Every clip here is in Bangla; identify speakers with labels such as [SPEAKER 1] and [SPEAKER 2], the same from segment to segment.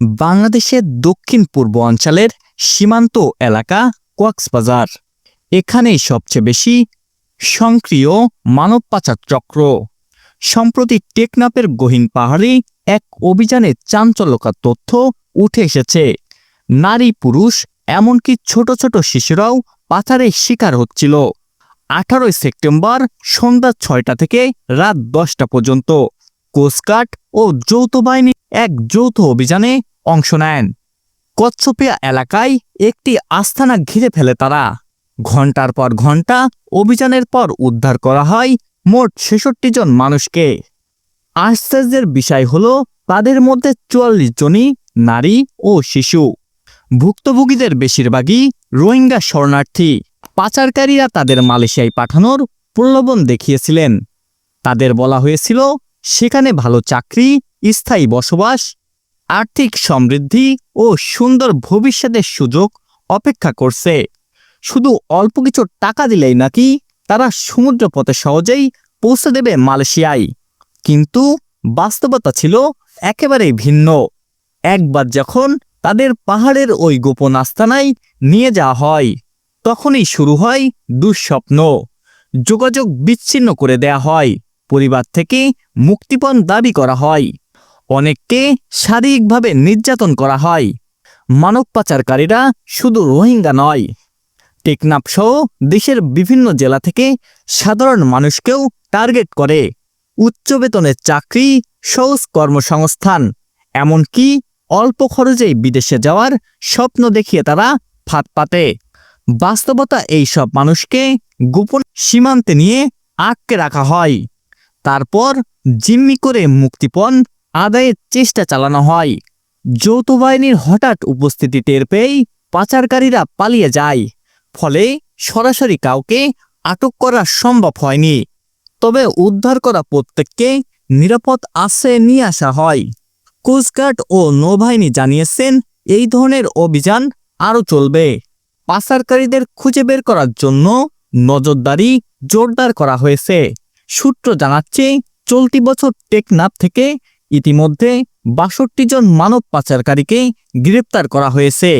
[SPEAKER 1] বাংলাদেশের দক্ষিণ পূর্ব অঞ্চলের সীমান্ত এলাকা কক্সবাজার। এখানেই সবচেয়ে বেশি সক্রিয় মানব পাচার চক্র। সম্প্রতি টেকনাপের গহীন পাহাড়ে এক অভিযানে চাঞ্চল্যকর তথ্য উঠে এসেছে। নারী পুরুষ এমনকি ছোট ছোট শিশুরাও পাচারের শিকার হচ্ছিল। আঠারোই সেপ্টেম্বর সন্ধ্যা ছয়টা থেকে রাত দশটা পর্যন্ত কোস্টগার্ড ও যৌথ বাহিনী এক যৌথ অভিযানে অংশ নেন। কচ্ছপিয়া এলাকায় একটি আস্থানা ঘিরে ফেলে তারা। ঘণ্টার পর ঘণ্টা অভিযানের পর উদ্ধার করা হয় মোট ছেষট্টি জন মানুষকে। আশ্চর্যের বিষয় হল, তাদের মধ্যে চুয়াল্লিশ জনই নারী ও শিশু। ভুক্তভোগীদের বেশিরভাগই রোহিঙ্গা শরণার্থী। পাচারকারীরা তাদের মালয়েশিয়ায় পাঠানোর প্রলোভন দেখিয়েছিলেন। তাদের বলা হয়েছিল, সেখানে ভালো চাকরি, স্থায়ী বসবাস আর্থিক সমৃদ্ধি ও সুন্দর ভবিষ্যতের সুযোগ অপেক্ষা করছে। শুধু অল্প কিছু টাকা দিলেই নাকি তারা সমুদ্রপথে সহজেই পৌঁছে দেবে মালয়েশিয়ায়। কিন্তু বাস্তবতা ছিল একেবারেই ভিন্ন। একবার যখন তাদের পাহাড়ের ওই গোপন আস্তানায় নিয়ে যাওয়া হয়, তখনই শুরু হয় দুঃস্বপ্ন। যোগাযোগ বিচ্ছিন্ন করে দেয়া হয়। পরিবার থেকে মুক্তিপণ দাবি করা হয়। অনেককে শারীরিকভাবে নির্যাতন করা হয়। মানব পাচারকারীরা শুধু রোহিঙ্গা নয়, টেকনাফ সহ দেশের বিভিন্ন জেলা থেকে সাধারণ মানুষকেও টার্গেট করে। উচ্চ বেতনের চাকরি, সহজ কর্মসংস্থান, এমনকি অল্প খরচেই বিদেশে যাওয়ার স্বপ্ন দেখিয়ে তারা ফাঁদ পাতে। বাস্তবতা এই সব মানুষকে গোপন সীমান্তে নিয়ে আটকে রাখা হয়। তারপর জিম্মি করে মুক্তিপণ আদায়ের চেষ্টা চালানো হয়। যৌথ বাহিনীর হঠাৎ উপস্থিতি টের পেয়েই পাচারকারীরা পালিয়ে যায়। ফলে সরাসরি কাউকে আটক করা সম্ভব হয়নি। তবে উদ্ধার করা প্রত্যেককে নিরাপদ আশ্রয়ে নিয়ে আসা হয়। কোস্টগার্ড ও নৌবাহিনী জানিয়েছেন, এই ধরনের অভিযান আরও চলবে। পাচারকারীদের খুঁজে বের করার জন্য নজরদারি জোরদার করা হয়েছে। সূত্র জানাচ্ছে, চলতি বছর টেকনাফ থেকে ইতিমধ্যে বাষট্টি জন মানব পাচারকারীকে গ্রেপ্তার করা হয়েছে।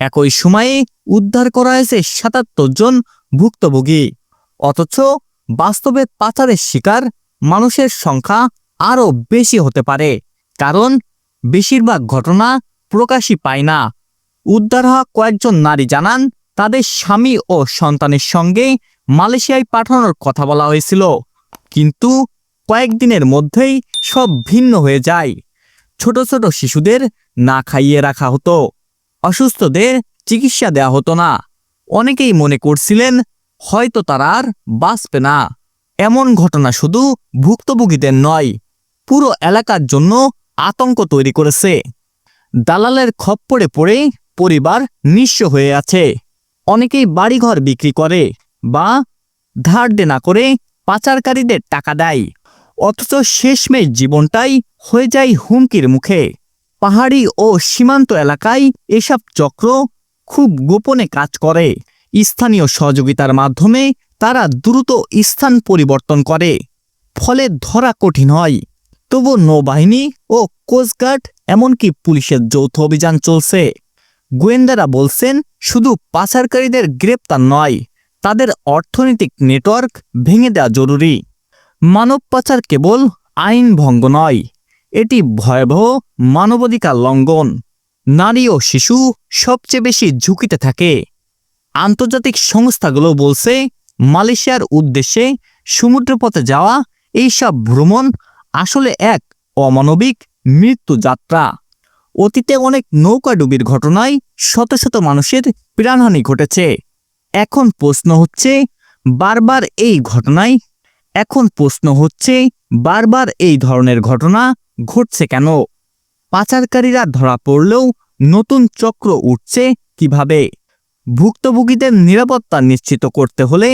[SPEAKER 1] একই সময়ে উদ্ধার করা হয়েছে সাতাত্তর জন ভুক্তভোগী। অথচ বাস্তবে পাচারের শিকার মানুষের সংখ্যা আরও বেশি হতে পারে, কারণ বেশিরভাগ ঘটনা প্রকাশই পায় না। উদ্ধার হওয়া কয়েকজন নারী জানান, তাদের স্বামী ও সন্তানের সঙ্গে মালয়েশিয়ায় পাঠানোর কথা বলা হয়েছিল। কিন্তু কয়েকদিনের মধ্যেই সব ভিন্ন হয়ে যায়। ছোট ছোট শিশুদের না খাইয়ে রাখা হতো। অসুস্থদের চিকিৎসা দেয়া হতো না। অনেকেই মনে করছিলেন, হয়তো তারা আর বাঁচবে না। এমন ঘটনা শুধু ভুক্তভোগীদের নয়, পুরো এলাকার জন্য আতঙ্ক তৈরি করেছে। দালালের খপ্পরে পড়ে পরিবার নিঃস্ব হয়ে আছে। অনেকেই বাড়িঘর বিক্রি করে বা ধার দেনা করে পাচারকারীদের টাকা দেয়। অথচ শেষমেশ জীবনটাই হয়ে যায় হুমকির মুখে। পাহাড়ি ও সীমান্ত এলাকায় এসব চক্র খুব গোপনে কাজ করে। স্থানীয় সহযোগিতার মাধ্যমে তারা দ্রুত স্থান পরিবর্তন করে, ফলে ধরা কঠিন হয়। তবু নৌবাহিনী ও কোস্টগার্ড এমনকি পুলিশের যৌথ অভিযান চলছে। গোয়েন্দারা বলছেন, শুধু পাচারকারীদের গ্রেপ্তার নয়, তাদের অর্থনৈতিক নেটওয়ার্ক ভেঙে দেওয়া জরুরি। মানব পাচার কেবল আইন ভঙ্গ নয়, এটি ভয়াবহ মানবাধিকার লঙ্ঘন। নারী ও শিশু সবচেয়ে বেশি ঝুঁকিতে থাকে। আন্তর্জাতিক সংস্থাগুলো বলছে, মালয়েশিয়ার উদ্দেশ্যে সমুদ্রপথে যাওয়া এইসব ভ্রমণ আসলে এক অমানবিক মৃত্যুযাত্রা অতীতে অনেক নৌকাডুবির ঘটনায় শত শত মানুষের প্রাণহানি ঘটেছে। এখন প্রশ্ন হচ্ছে, বারবার এই ঘটনায় এখন প্রশ্ন হচ্ছে, বারবার এই ধরনের ঘটনা ঘটছে কেন? পাচারকারীরা ধরা পড়লেও নতুন চক্র উঠছে কীভাবে? ভুক্তভোগীদের নিরাপত্তা নিশ্চিত করতে হলে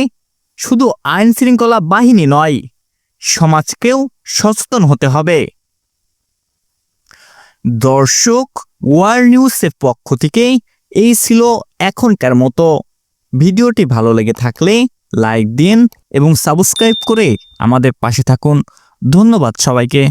[SPEAKER 1] শুধু আইন শৃঙ্খলা বাহিনী নয়, সমাজকেও সচেতন হতে হবে। দর্শক ওয়ার নিউজের পক্ষ থেকে এই ছিল এখনকার মতো। ভিডিওটি ভালো লেগে থাকলে লাইক দিন এবং সাবস্ক্রাইব করে আমাদের পাশে থাকুন। ধন্যবাদ সবাইকে।